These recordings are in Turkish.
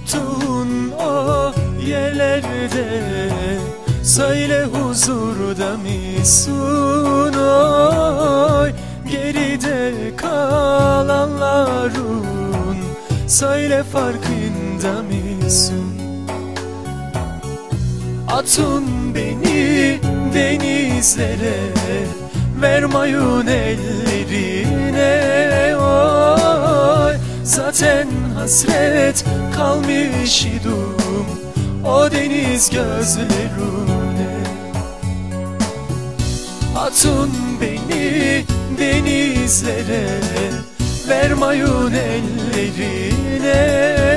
unuttun o yerlerde. Söyle huzurda mısın? Oy Geride kalanların Söyle farkında mısın? Atın beni denizlere ver Vermayın ellerine. Zaten hasret kalmış idim O deniz gözlerine. Atın beni denizlere Vermayın ellerine.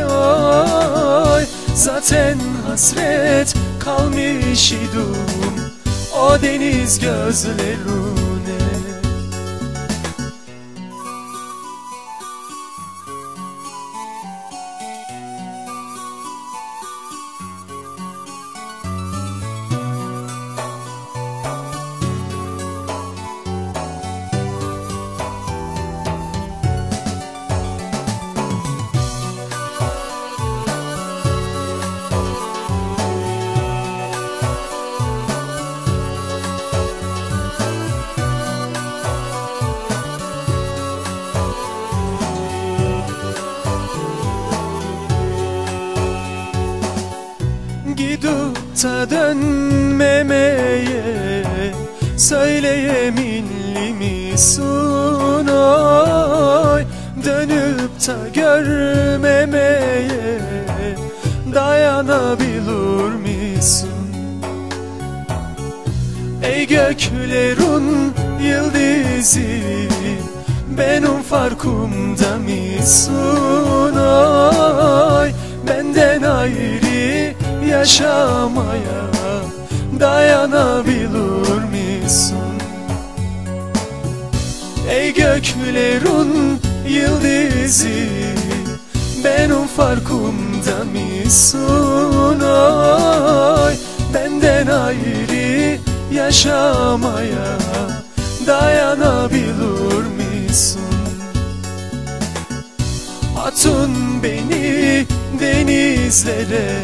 Oy Zaten hasret kalmış idim O deniz gözlerine Gidip ta dönmemeye Söyleyeminli misin oy Dönüp ta görmemeye Dayanabilir misin Ey göklerin yıldızı Benim farkımda mısın oy Benden ayrı yaşamaya dayanabilir misin? Ey göklerin yıldızı benim farkımda mısın oy Benden ayrı yaşamaya dayanabilir misin? Atın beni denizlere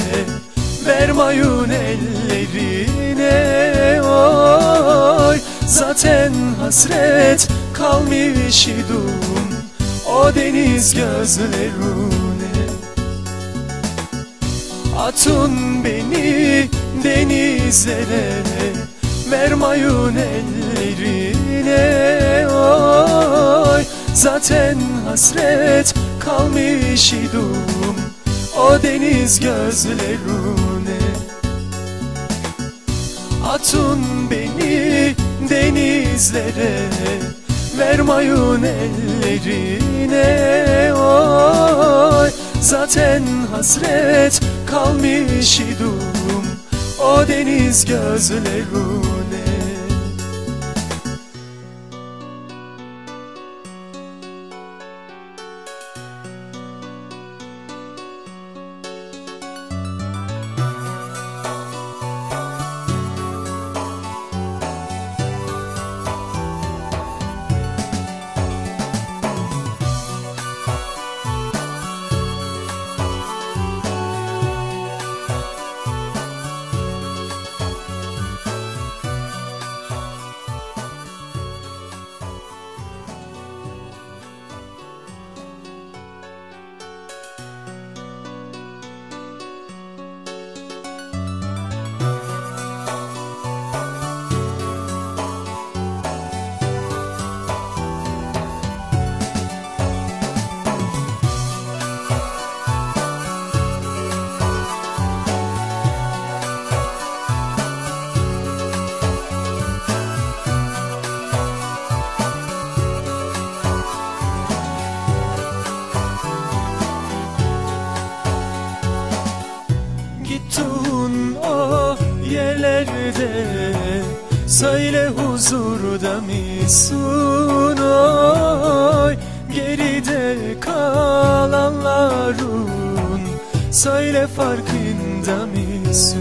Vermayın ellerine oy. Zaten hasret kalmış idim O deniz gözlerine. Atın beni denizlere. Vermayın ellerine oy. Zaten hasret kalmış idim O deniz gözlerine. Atın beni denizlere Vermayın ellerine. Oy Zaten hasret kalmış idim O deniz gözlerine yerlerde. Söyle huzurda mısın oy Geride kalanların. Söyle farkında mısın